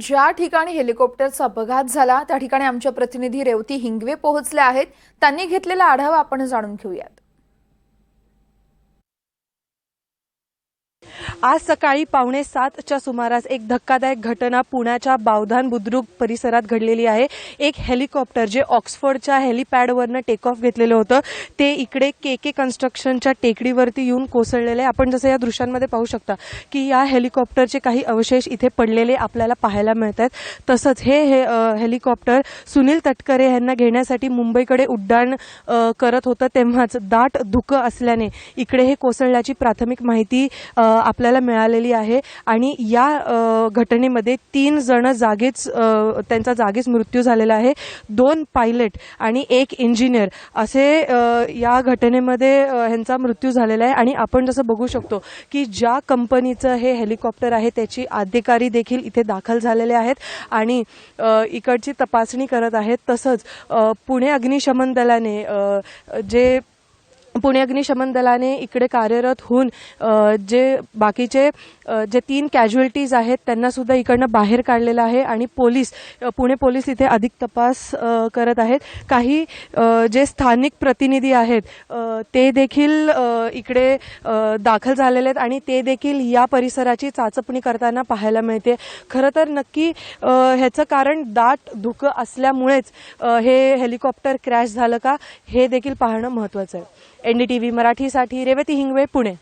ज्या ठिकाणी हेलिकॉप्टरचा अपघात झाला त्या ठिकाणी आमच्या प्रतिनिधी रेवती हिंगवे पोहोचल्या आहेत. त्यांनी घेतलेला आढावा आपण जाणून घेऊयात. आज सकाळी पावणे सातच्या सुमारास एक धक्कादायक घटना पुण्याच्या बावधान बुद्रुक परिसरात घडलेली आहे. एक हेलिकॉप्टर जे ऑक्सफर्डच्या हेलिपॅडवरनं टेक ऑफ घेतलेलं होतं ते इकडे के के कन्स्ट्रक्शनच्या टेकडीवरती येऊन कोसळलेलं आहे. आपण जसं या दृश्यांमध्ये पाहू शकता की या हेलिकॉप्टरचे काही अवशेष इथे पडलेले आपल्याला पाहायला मिळत आहेत तसंच हे हे हेलिकॉप्टर सुनील तटकरे यांना घेण्यासाठी मुंबईकडे उड्डाण करत होतं. तेव्हाच दाट धुकं असल्याने इकडे हे कोसळल्याची प्राथमिक माहिती आपल्या आपल्याला मिळालेली आहे. आणि या घटनेमध्ये तीन जण जागीच त्यांचा जागीच मृत्यू झालेला आहे. दोन पायलट आणि एक इंजिनियर असे या घटनेमध्ये ह्यांचा मृत्यू झालेला आहे. आणि आपण जसं बघू शकतो की ज्या कंपनीचं हे हेलिकॉप्टर आहे त्याची अधिकारी देखील इथे दाखल झालेले आहेत. आणि इकडची तपासणी करत आहेत. तसंच पुणे अग्निशमन दलाने जे पुणे अग्निशमन दलाने इकडे कार्यरत होऊन जे बाकीचे जे तीन कॅज्युअल्टीज आहेत त्यांना सुद्धा इकडनं बाहेर काढलेलं आहे आणि पोलीस पुणे पोलीस इथे अधिक तपास करत आहेत. काही जे स्थानिक प्रतिनिधी आहेत ते देखील इकडे दाखल झालेले आहेत आणि ते देखील या परिसराची चाचपणी करताना पाहायला मिळते. खरं तर नक्की ह्याचं कारण दाट धुकं असल्यामुळेच हे हेलिकॉप्टर क्रॅश झालं का हे देखील पाहणं महत्त्वाचं आहे. एनडीटीव्ही मराठीसाठी रेवती हिंगवे पुणे.